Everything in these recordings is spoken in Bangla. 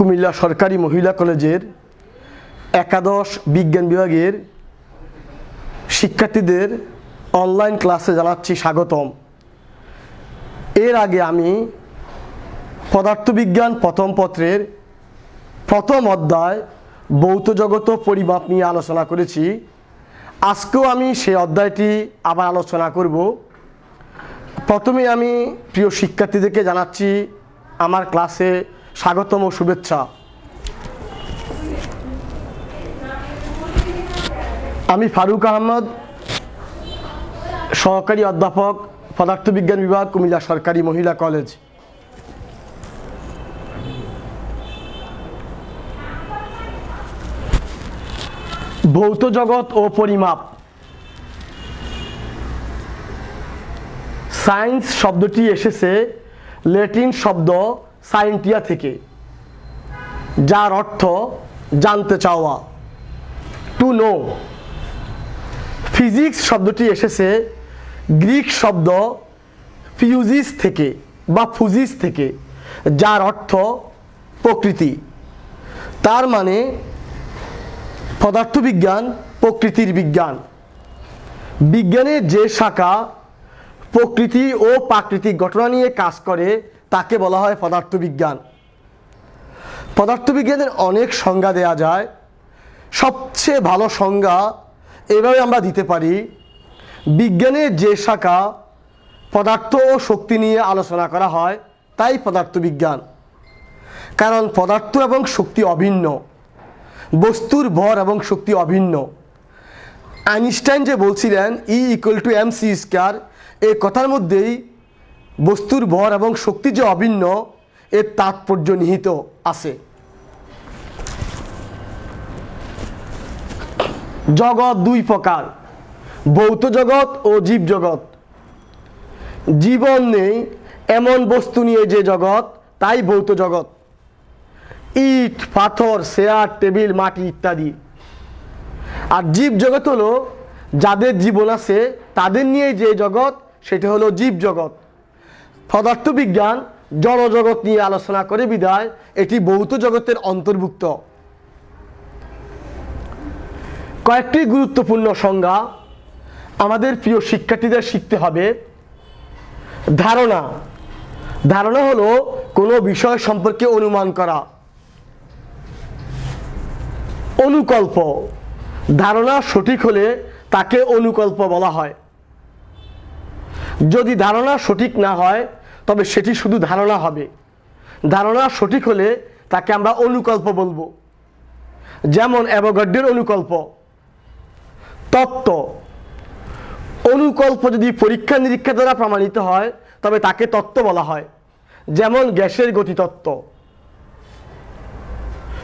কুমিল্লা সরকারি মহিলা কলেজের একাদশ বিজ্ঞান বিভাগের শিক্ষার্থীদের অনলাইন ক্লাসে জানাচ্ছি স্বাগতম। এর আগে আমি পদার্থবিজ্ঞান প্রথম পত্রের প্রথম অধ্যায় ভৌত জগত পরিমাপ নিয়ে আলোচনা করেছি। আজকেও আমি সেই অধ্যায়টি আবার আলোচনা করব। প্রথমে আমি প্রিয় শিক্ষার্থীদেরকে জানাচ্ছি, আমার ক্লাসে স্বাগতম ও শুভেচ্ছা। আমি ফারুক আহমদ, সহকারী অধ্যাপক, পদার্থবিজ্ঞান বিভাগ, কুমিল্লা সরকারি মহিলা কলেজ। ভৌত জগৎ ও পরিমাপ। সায়েন্স শব্দটি এসেছে ল্যাটিন শব্দ সাইন্টিয়া থেকে, যার অর্থ জানতে চাওয়া টু নো ফিজিক্স শব্দটি এসেছে গ্রিক শব্দ ফিউজিস থেকে বা ফুজিস থেকে, যার অর্থ প্রকৃতি। তার মানে পদার্থবিজ্ঞান, প্রকৃতির বিজ্ঞান। বিজ্ঞানের যে শাখা প্রকৃতি ও প্রাকৃতিক ঘটনা নিয়ে কাজ করে তাকে বলা হয় পদার্থবিজ্ঞান। পদার্থবিজ্ঞানের অনেক সংজ্ঞা দেয়া যায়। সবচেয়ে ভালো সংজ্ঞা এভাবে আমরা দিতে পারি, বিজ্ঞানের যে শাখা পদার্থ ও শক্তি নিয়ে আলোচনা করা হয়, তাই পদার্থবিজ্ঞান। কারণ পদার্থ এবং শক্তি অভিন্ন, বস্তুর ভর এবং শক্তি অভিন্ন। আইনস্টাইন যে বলছিলেন E equal to M C square এই কথার মধ্যেই বস্তুর ভর এবং শক্তি যে অভিন্ন, এর তাৎপর্য নিহিত আছে। জগৎ দুই প্রকার, ভৌত জগৎ ও জীব জগৎ। জীবন নেই, এমন বস্তু নিয়ে যে জগৎ, তাই ভৌত জগৎ। ইট, পাথর, চেয়ার, টেবিল, মাটি ইত্যাদি। আর জীব জগৎ হলো যাদের জীবন আছে, তাদের নিয়ে যে জগৎ, সেটা হলো জীব জগৎ। পদার্থবিজ্ঞান জড় জগৎ নিয়ে আলোচনা করে বিদায়। এটি ভৌত জগতের অন্তর্ভুক্ত। কয়েকটি গুরুত্বপূর্ণ সংজ্ঞা আমাদের প্রিয় শিক্ষার্থীদের শিখতে হবে। ধারণা। ধারণা হলো কোনো বিষয় সম্পর্কে অনুমান করা। অনুকল্প। ধারণা সঠিক হলে তাকে অনুকল্প বলা হয়। যদি ধারণা সঠিক না হয় তবে সেটি শুধু ধারণা হবে। ধারণা সঠিক হলে তাকে আমরা অনুকল্প বলব। যেমন অ্যাভোগাড্ডের অনুকল্প। তত্ত্ব। অনুকল্প যদি পরীক্ষা নিরীক্ষা দ্বারা প্রমাণিত হয়, তবে তাকে তত্ত্ব বলা হয়। যেমন গ্যাসের গতিতত্ত্ব।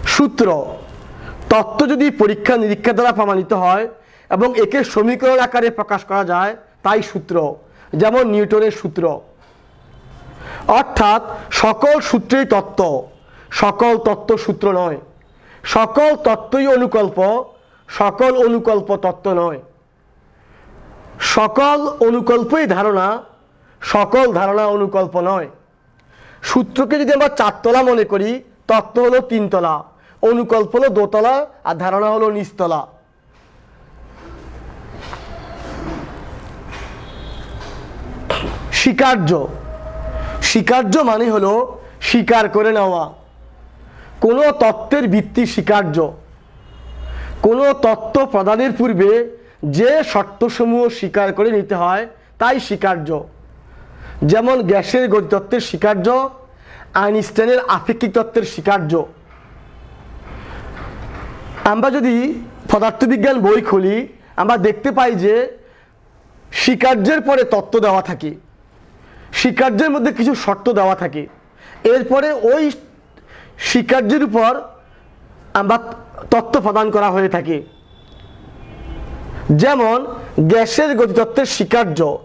সূত্র। তত্ত্ব যদি পরীক্ষা নিরীক্ষা দ্বারা প্রমাণিত হয় এবং একে সমীকরণ আকারে প্রকাশ করা যায়, তাই সূত্র। যেমন নিউটনের সূত্র। অর্থাৎ সকল সূত্রেই তত্ত্ব। সকল তত্ত্ব সূত্র নয়। সকল তত্ত্বই অনুকল্প, সকল অনুকল্প তত্ত্ব নয়। সকল অনুকল্পই ধারণা, সকল ধারণা অনুকল্প নয়। সূত্রকে যদি আমরা চারতলা মনে করি, তত্ত্ব হলো তিনতলা, অনুকল্প হলো দোতলা, আর ধারণা হলো নিচতলা। স্বীকার্য। স্বীকার্য মানে হলো স্বীকার করে নেওয়া। কোনো তত্ত্বের ভিত্তি স্বীকার্য। কোনো তত্ত্ব প্রদানের পূর্বে যে শর্তসমূহ স্বীকার করে নিতে হয়, তাই স্বীকার্য। যেমন গ্যাসের গতিতত্ত্বের স্বীকার্য, আইনস্টাইনের আপেক্ষিক তত্ত্বের স্বীকার্য। আমরা যদি পদার্থবিজ্ঞান বই খুলি, আমরা দেখতে পাই যে স্বীকার্যের পরে তত্ত্ব দেওয়া থাকে। স্বীকার্যের মধ্যে কিছু শর্ত দেওয়া থাকে। এরপরে ওই স্বীকার্যের উপর আমরা তত্ত্ব প্রদান করা হয়ে থাকে। যেমন, গ্যাসের গতিতত্ত্বের স্বীকার্য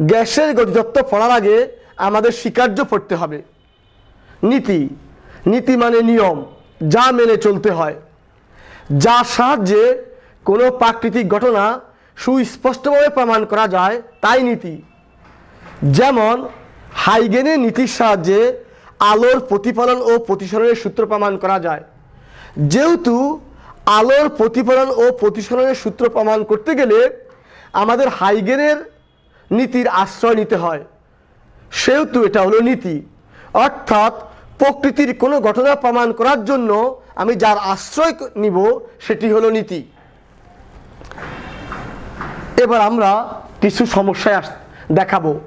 গ্যাসের গতিতত্ত্ব পড়ার আগে আমাদের স্বীকার্য পড়তে হবে। নীতি। নীতি মানে নিয়ম, যা মেনে চলতে হয়। যার সাহায্যে কোনো প্রাকৃতিক ঘটনা সুস্পষ্টভাবে প্রমাণ করা যায়, তাই নীতি। যেমন, হাইগেনের নীতির সাহায্যে আলোর প্রতিফলন ও প্রতিসরণের সূত্র প্রমাণ করা যায়। যেহেতু আলোর প্রতিফলন ও প্রতিসরণের সূত্র প্রমাণ করতে গেলে আমাদের হাইগেনের নীতির আশ্রয় নিতে হয়। সেহেতু এটা হলো নীতি। অর্থাৎ প্রকৃতির কোনো ঘটনা প্রমাণ করার জন্য আমি যার আশ্রয় নিব সেটি হলো নীতি। এবার আমরা কিছু সমস্যায় দেখাবো।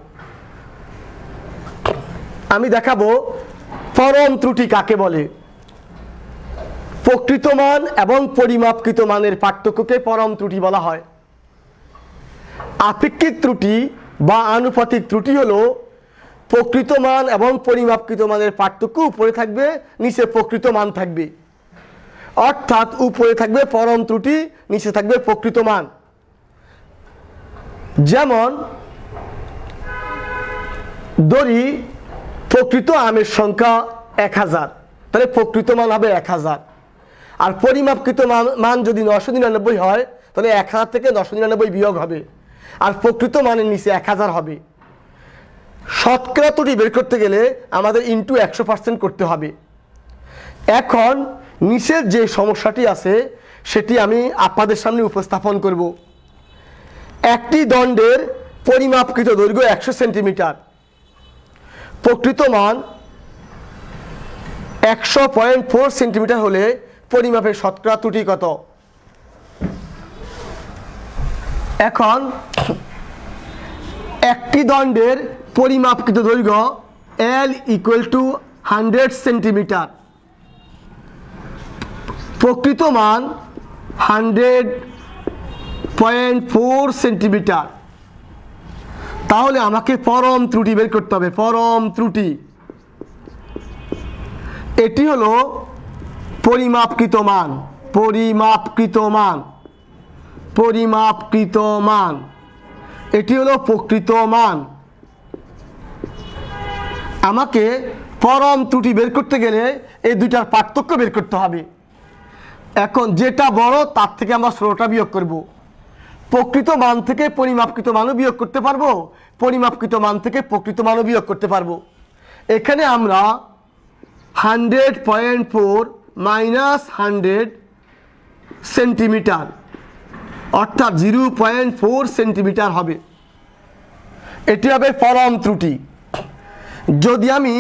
আমি দেখাবো পরম ত্রুটি কাকে বলে? প্রকৃত মান এবং পরিমাপকৃত মানের পার্থক্যকে পরম ত্রুটি বলা হয়। আপেক্ষিক ত্রুটি বা আনুপাতিক ত্রুটি হলো প্রকৃত মান এবং পরিমাপকৃত মানের পার্থক্য উপরে থাকবে, নিচে প্রকৃত মান থাকবে। অর্থাৎ উপরে থাকবে পরম ত্রুটি, নিচে থাকবে প্রকৃত মান। যেমন ধরি প্রকৃত আমের সংখ্যা এক হাজার। তাহলে প্রকৃত মান হবে এক হাজার। আর পরিমাপকৃত মান মান যদি নশো নিরানব্বই হয়, তাহলে এক হাজার থেকে নশো নিরানব্বই বিয়োগ হবে। আর প্রকৃত মানের নিচে এক হাজার হবে। শতকরা ত্রুটি বের করতে গেলে আমাদের ইন্টু একশো পার্সেন্ট করতে হবে। এখন নিচের যে সমস্যাটি আছে, সেটি আমি আপনাদের সামনে উপস্থাপন করব। একটি দণ্ডের পরিমাপকৃত দৈর্ঘ্য একশো সেন্টিমিটার। প্রকৃত মান একশো পয়েন্ট ফোর সেন্টিমিটার হলে পরিমাপের শতকরা ত্রুটি কত? এখন একটি দণ্ডের পরিমাপকৃত দৈর্ঘ্য L equal to hundred centimetre প্রকৃত মান হান্ড্রেড পয়েন্ট ফোর সেন্টিমিটার তাহলে আমাকে পরম ত্রুটি বের করতে হবে, পরম ত্রুটি। এটি হলো পরিমাপকৃত মান পরিমাপকৃত মান পরিমাপকৃত মান। এটি হলো প্রকৃত মান। আমাকে পরম ত্রুটি বের করতে গেলে এই দুইটার পার্থক্য বের করতে হবে। এখন যেটা বড়, তার থেকে আমরা ষোলোটা বিয়োগ করব। প্রকৃত মান থেকে পরিমাপকৃত মানও বিয়োগ করতে পারব, পরিমাপকৃত মান থেকে প্রকৃত মানও বিয়োগ করতে পারব। এখানে আমরা hundred point four minus hundred centimetre, অর্থাৎ জিরো পয়েন্ট ফোর সেন্টিমিটার হবে। এটি হবে পরম ত্রুটি। যদি আমি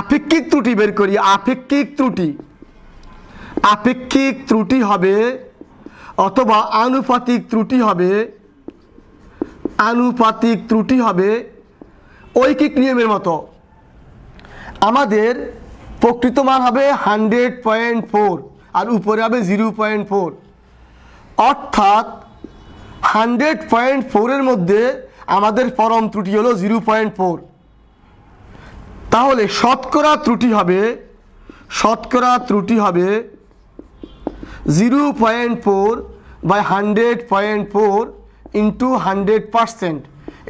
আপেক্ষিক ত্রুটি বের করি, আপেক্ষিক ত্রুটি আপেক্ষিক ত্রুটি হবে অথবা আনুপাতিক ত্রুটি হবে, আনুপাতিক ত্রুটি হবে ঐকিক নিয়মের মতো। আমাদের প্রকৃত মান হবে হান্ড্রেড পয়েন্ট ফোর আর উপরে হবে জিরো পয়েন্ট ফোর। অর্থাৎ হান্ড্রেড পয়েন্ট ফোরের মধ্যে আমাদের পরম ত্রুটি হলো জিরো পয়েন্ট ফোর। তাহলে শতকরা ত্রুটি হবে, শতকরা ত্রুটি হবে zero point four by hundred point four into hundred percent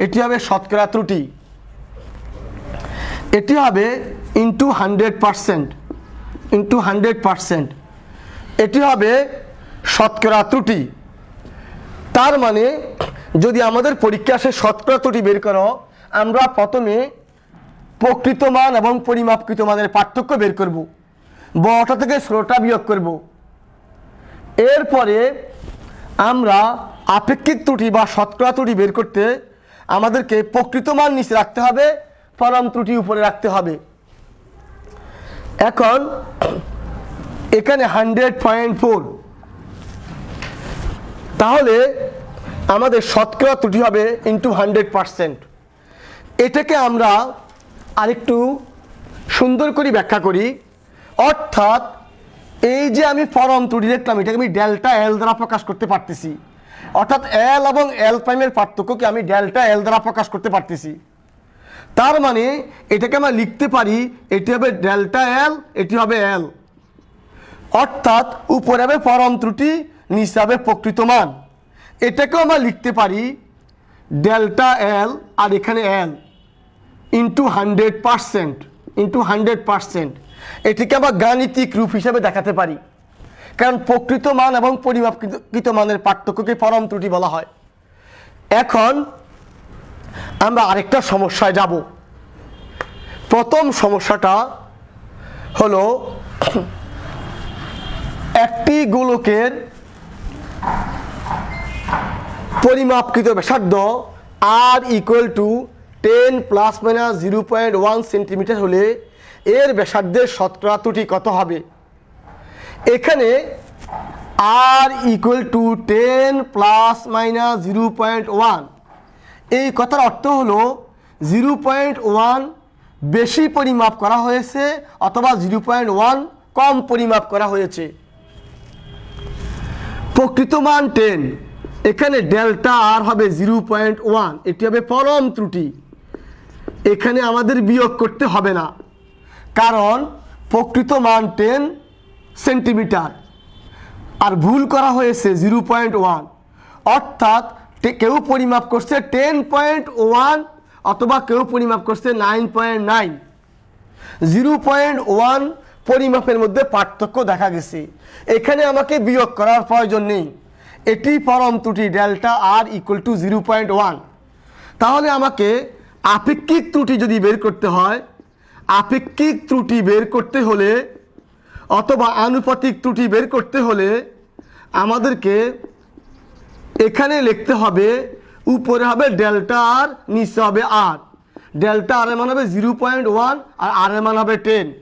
এটি হবে শতকরা ত্রুটি। এটি হবে into hundred percent into hundred percent এটি হবে শতকরা ত্রুটি। তার মানে যদি আমাদের পরীক্ষা আসে শতকরা ত্রুটি বের করো, আমরা প্রথমে প্রকৃত মান এবং পরিমাপকৃত মানের পার্থক্য বের করব। বড়টা থেকে ষোলোটা বিয়োগ করব। এরপরে আমরা আপেক্ষিক ত্রুটি বা শতকরা ত্রুটি বের করতে আমাদেরকে প্রকৃত মান নিচে রাখতে হবে, পরম ত্রুটি উপরে রাখতে হবে। এখন, এখানে হান্ড্রেড পয়েন্ট ফোর। তাহলে আমাদের শতকরা ত্রুটি হবে ইন্টু হান্ড্রেড পারসেন্ট। এটাকে আমরা আরেকটু সুন্দর করে ব্যাখ্যা করি। অর্থাৎ এই যে আমি পরম ত্রুটি দেখলাম, এটাকে আমি ডেল্টা এল দ্বারা প্রকাশ করতে পারতেছি। অর্থাৎ এল এবং এল প্রাইমের পার্থক্যকে আমি ডেল্টা এল দ্বারা প্রকাশ করতে পারতেছি। তার মানে এটাকে আমরা লিখতে পারি, এটি হবে ডেল্টা এল এটি হবে এল অর্থাৎ, উপরে হবে পরম ত্রুটি, নিচে হবে প্রকৃত মান। এটাকেও আমরা লিখতে পারি, ডেল্টা এল আর এখানে L into hundred percent into hundred percent এটিকে আমরা গাণিতিক রূপ হিসেবে দেখাতে পারি। কারণ প্রকৃত মান এবং পরিমাপকৃত মানের পার্থক্যকে পরম ত্রুটি বলা হয়। এখন আমরা আরেকটা সমস্যায় যাব। প্রথম সমস্যাটা হলো একটি গোলকের পরিমাপকৃত ব্যাসার্ধ R equal to ten plus minus zero point one centimetre হলে এর ব্যাসার্ধের শতকরা ত্রুটি কত হবে? এখানে R equal to ten plus minus zero point one এই কথার অর্থ হলো জিরো পয়েন্ট ওয়ান বেশি পরিমাপ করা হয়েছে অথবা জিরো পয়েন্ট ওয়ান কম পরিমাপ করা হয়েছে। প্রকৃত মান টেন এখানে ডেল্টা আর হবে জিরো পয়েন্ট ওয়ান এটি হবে পরম ত্রুটি। এখানে আমাদের বিয়োগ করতে হবে না। কারণ প্রকৃত মান টেন সেন্টিমিটার। আর ভুল করা হয়েছে জিরো পয়েন্ট ওয়ান। অর্থাৎ কেউ পরিমাপ করছে টেন পয়েন্ট ওয়ান অথবা কেউ পরিমাপ করছে nine point nine. Zero point one পরিমাপের মধ্যে পার্থক্য দেখা গেছে। এখানে আমাকে বিয়োগ করার প্রয়োজন নেই। এটি পরম ত্রুটি, delta R equal to zero point one. তাহলে আমাকে আপেক্ষিক ত্রুটি যদি বের করতে হয় আপেক্ষিক ত্রুটি বের করতে হলে অথবা আনুপাতিক ত্রুটি বের করতে হলে আমাদেরকে এখানে লিখতে হবে, উপরে হবে ডেল্টা আর, নিচে হবে আর। ডেল্টা আর মান হবে জিরো পয়েন্ট ওয়ান আর আর মান হবে টেন।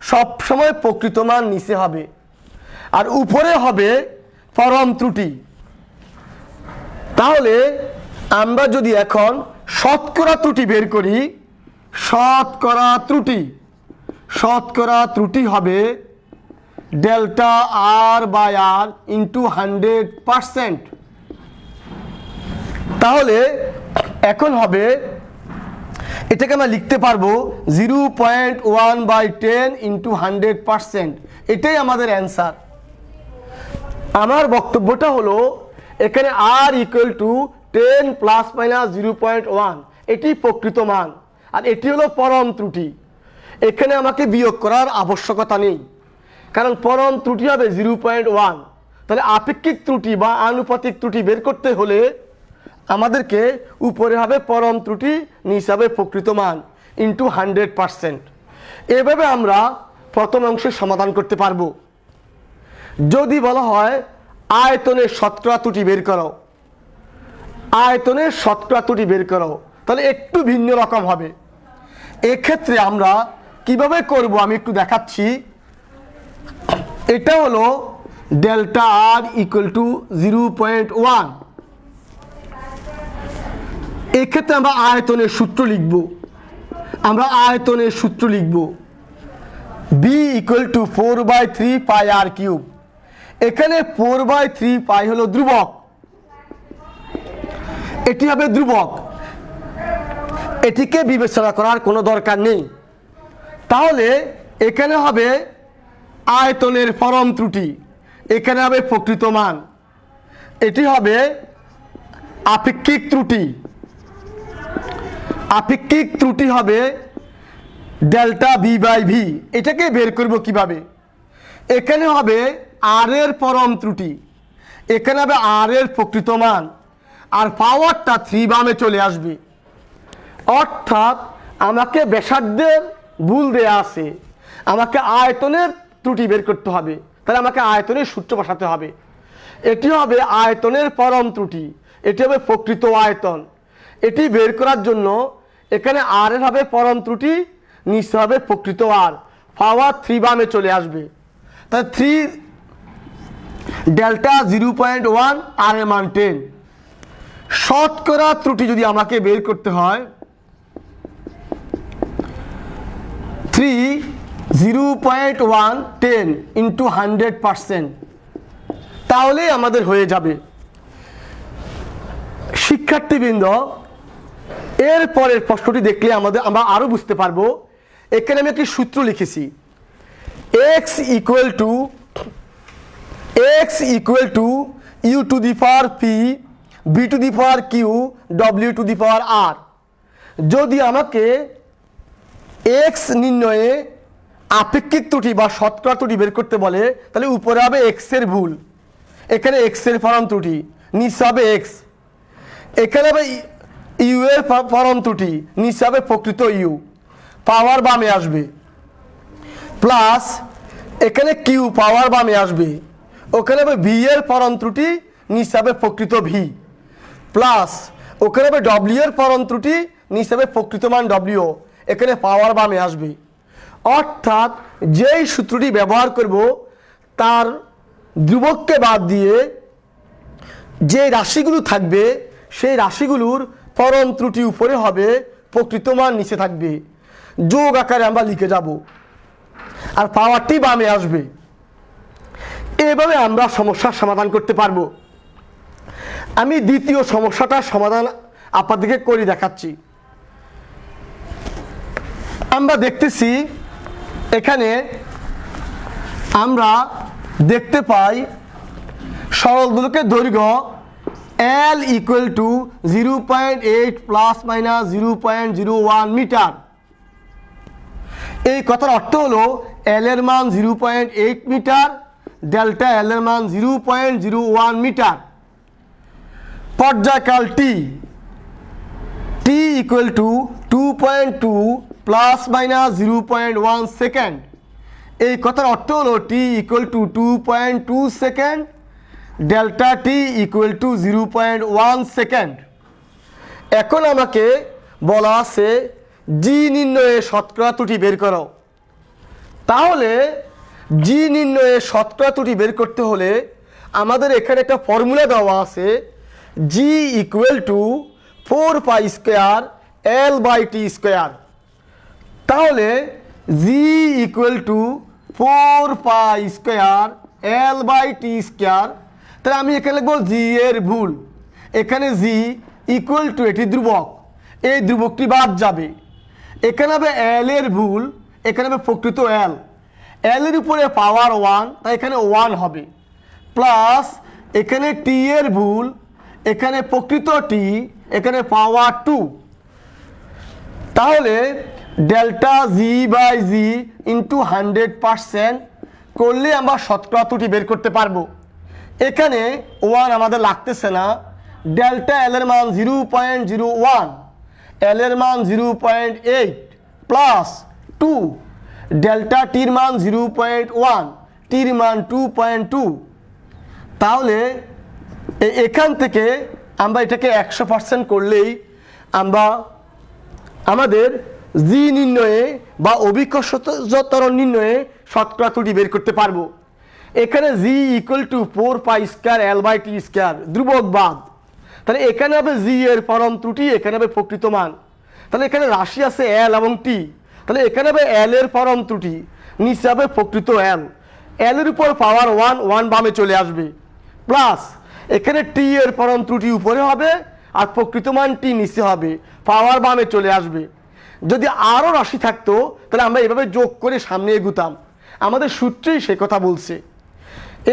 সবসময় প্রকৃত মান নিচে হবে। আর উপরে হবে পরম ত্রুটি। তাহলে আমরা যদি এখন শতকরা ত্রুটি বের করি শতকরা ত্রুটি। শতকরা ত্রুটি হবে delta R by R into hundred percent. তাহলে এখন হবে এটাকে আমরা লিখতে পারব zero point one by ten into hundred percent. এটাই আমাদের অ্যান্সার। আমার বক্তব্যটা হলো এখানে R equal to ten plus minus zero point one. এটি প্রকৃত মান। আর এটি হলো পরম ত্রুটি। এখানে আমাকে বিয়োগ করার আবশ্যকতা নেই। কারণ পরম ত্রুটি হবে জিরো পয়েন্ট ওয়ান তাহলে আপেক্ষিক ত্রুটি বা আনুপাতিক ত্রুটি বের করতে হলে আমাদেরকে উপরে হবে পরম ত্রুটি, নিচে হবে প্রকৃত মান ইন্টু হান্ড্রেড পারসেন্ট এভাবে আমরা প্রথম অংশের সমাধান করতে পারব। যদি বলা হয় আয়তনের শতকরা ত্রুটি বের করো। আয়তনের শতকরা ত্রুটি বের করো। তাহলে একটু ভিন্ন রকম হবে। এক্ষেত্রে আমরা কীভাবে করব আমি একটু দেখাচ্ছি। এটা হলো delta R equal to zero point one এক্ষেত্রে আমরা আয়তনের সূত্র লিখব। আমরা আয়তনের সূত্র লিখব। V equal to four by three pi R cube এখানে ফোর বাই থ্রি পাই হলো ধ্রুবক। এটি হবে ধ্রুবক। এটিকে বিবেচনা করার কোনো দরকার নেই। তাহলে এখানে হবে আয়তনের ফরম ত্রুটি। এখানে হবে প্রকৃত মান। এটি হবে আপেক্ষিক ত্রুটি। আপেক্ষিক ত্রুটি হবে ডেল্টা ভি বাই ভি এটাকে বের করব কীভাবে? এখানে হবে আর এর পরম ত্রুটি। এখানে হবে আর এর প্রকৃত মান। আর পাওয়ারটা থ্রি বামে চলে আসবে। অর্থাৎ আমাকে ব্যাসার্ধের ভুল দেয়া আছে। আমাকে আয়তনের ত্রুটি বের করতে হবে। তাহলে আমাকে আয়তনের সূত্র বসাতে হবে। এটি হবে আয়তনের পরম ত্রুটি। এটি হবে প্রকৃত আয়তন। এটি বের করার জন্য এখানে আর এর হবে পরম ত্রুটি, নিচে হবে প্রকৃত আর পাওয়ার থ্রি বামে চলে আসবে। তাহলে three delta zero point one R এ মান টেন শতকরা ত্রুটি যদি আমাকে বের করতে হয় three zero point one ten into hundred percent তাহলে আমাদের হয়ে যাবে। শিক্ষার্থীবৃন্দ, এর পরের প্রশ্নটি দেখলে আমাদের, আমরা আরও বুঝতে পারব। এখানে আমি একটি সূত্র লিখেছি। X equal to X equal to U to the power P B to the power Q W to the power R যদি আমাকে এক্স নির্ণয়ে আপেক্ষিক ত্রুটি বা শতকরা ত্রুটি বের করতে বলে, তাহলে উপরে হবে এক্সের ভুল। এখানে এক্সের ফরম ত্রুটি, নিচে হবে এক্স এখানে হবে ইউ এর ফরম ত্রুটি, নিচে হবে প্রকৃত ইউ পাওয়ার বামে আসবে। প্লাস এখানে কিউ পাওয়ার বামে আসবে। ওখানে হবে ভি এর ফরম ত্রুটি, নিচে হবে প্রকৃত ভি প্লাস ওখানে হবে ডব্লিউ এর ফরম ত্রুটি, নিচে হবে প্রকৃত মান ডব্লিউ এখানে পাওয়ার বামে আসবে। অর্থাৎ যেই সূত্রটি ব্যবহার করব, তার ধ্রুবককে বাদ দিয়ে যে রাশিগুলো থাকবে, সেই রাশিগুলোর পরম ত্রুটি উপরে হবে, প্রকৃত মান নিচে থাকবে। যোগ আকারে আমরা লিখে যাব। আর পাওয়ারটি বামে আসবে। এভাবে আমরা সমস্যার সমাধান করতে পারব। আমি দ্বিতীয় সমস্যাটার সমাধান আপনাদেরকে করে দেখাচ্ছি। আমরা দেখতেছি এখানে আমরা দেখতে পাই সরল দোলকের দৈর্ঘ্য L equal to zero point eight plus minus zero point zero one metre এই কথার অর্থ হলো এল এর মান zero point eight metre delta L এর মান zero point zero one metre পর্যায়কাল T T equal to two point two plus minus zero point one second. এই কথার অর্থ হলো T equal to two point two second delta T equal to zero point one second. এখন আমাকে বলা আছে জি নির্ণয়ে শতকরা ত্রুটি বের করো। তাহলে জি নির্ণয়ে শতকরা ত্রুটি বের করতে হলে আমাদের এখানে একটা ফর্মুলা দেওয়া আছে G equal to four pi square L by T square তাহলে G equal to four pi square L by T square তাহলে আমি এখানে লিখব জি এর ভুল। এখানে জি ইকুয়াল টু এটি ধ্রুবক। এই ধ্রুবকটি বাদ যাবে। এখানে হবে এল এর ভুল, এখানে হবে প্রকৃত এল এল এর উপরে পাওয়ার ওয়ান তাই এখানে ওয়ান হবে। প্লাস এখানে টি এর ভুল, এখানে প্রকৃত টি এখানে পাওয়ার টু তাহলে delta G by G into hundred percent করলে আমরা শতকরা ত্রুটি বের করতে পারব। এখানে ওয়ান আমাদের লাগতেছে না। ডেল্টা এল এর মান zero point zero one L এর মান zero point eight plus two delta টির মান জিরো পয়েন্ট ওয়ান টির মান টু পয়েন্ট টু তাহলে এখান থেকে আমরা এটাকে একশো পার্সেন্ট করলেই আমরা আমাদের জি নির্ণয়ে বা অভিকর্ষতর নির্ণয়ে শতকরা ত্রুটি বের করতে পারব। এখানে G equal to four pi square L by T square ধ্রুবক বাদ। তাহলে এখানে হবে জি এর পরম ত্রুটি, এখানে হবে প্রকৃত মান। তাহলে এখানে রাশি আছে এল এবং টি তাহলে এখানে হবে এল এর পরম ত্রুটি, নিচে হবে প্রকৃত এল এল এর উপর পাওয়ার ওয়ান ওয়ান বামে চলে আসবে। প্লাস এখানে টি এর পরম ত্রুটি উপরে হবে আর প্রকৃত মান টি নিচে হবে পাওয়ার বামে চলে আসবে। যদি আরও রাশি থাকতো, তাহলে আমরা এভাবে যোগ করে সামনে এগুতাম। আমাদের সূত্রেই সে কথা বলছে।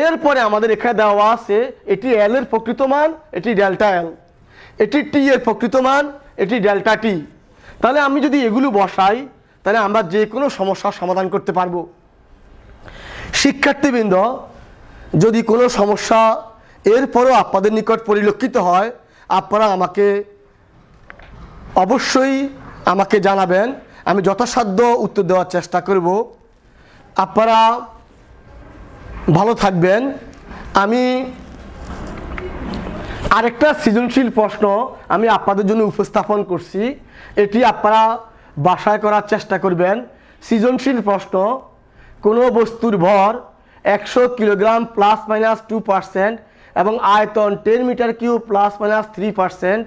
এরপরে আমাদের এখানে দেওয়া আছে, এটি এল এর প্রকৃত মান, এটি ডেল্টা এল এটি টি এর প্রকৃত মান, এটি ডেল্টা টি তাহলে আমি যদি এগুলো বসাই, তাহলে আমরা যে কোনো সমস্যার সমাধান করতে পারব। শিক্ষার্থীবৃন্দ, যদি কোনো সমস্যা এরপরও আপনাদের নিকট পরিলক্ষিত হয়, আপনারা আমাকে অবশ্যই আমাকে জানাবেন। আমি যথাসাধ্য উত্তর দেওয়ার চেষ্টা করব। আপনারা ভালো থাকবেন। আমি আরেকটা সৃজনশীল প্রশ্ন আমি আপনাদের জন্য উপস্থাপন করছি। এটি আপনারা বাসায় করার চেষ্টা করবেন। সৃজনশীল প্রশ্ন, কোনো বস্তুর ভর একশো kilogram plus minus two percent এবং আয়তন ten metre Q plus minus three percent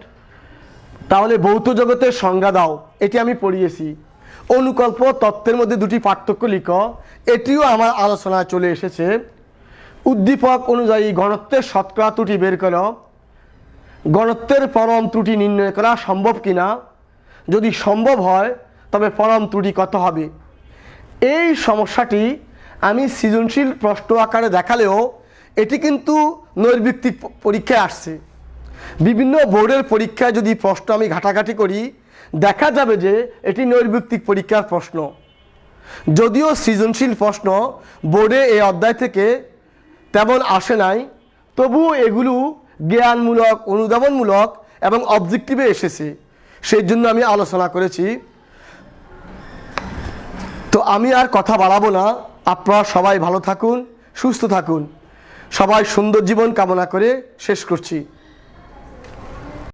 তাহলে ভৌত জগতের সংজ্ঞা দাও। এটি আমি পড়িয়েছি। অনুকল্প তত্ত্বের মধ্যে দুটি পার্থক্য লিখ। এটিও আমার আলোচনায় চলে এসেছে। উদ্দীপক অনুযায়ী গণত্বের শতকরা ত্রুটি বের করো। গণত্বের পরম ত্রুটি নির্ণয় করা সম্ভব কিনা? যদি সম্ভব হয়, তবে পরম ত্রুটি কত হবে? এই সমস্যাটি আমি সৃজনশীল প্রশ্ন আকারে দেখালেও এটি কিন্তু নৈর্ভিত্তিক পরীক্ষায় আসছে। বিভিন্ন বোর্ডের পরীক্ষায় যদি প্রশ্ন আমি ঘাটাঘাটি করি, দেখা যাবে যে এটি নৈর্ভিত্তিক পরীক্ষার প্রশ্ন। যদিও সৃজনশীল প্রশ্ন বোর্ডে এই অধ্যায় থেকে তেমন আসে নাই তবুও এগুলো জ্ঞানমূলক, অনুধাবনমূলক এবং অবজেক্টিভে এসেছে। সেই জন্য আমি আলোচনা করেছি। তো আমি আর কথা বাড়াবো না। আপনারা সবাই ভালো থাকুন, সুস্থ থাকুন। সবাই সুন্দর জীবন কামনা করে শেষ করছি।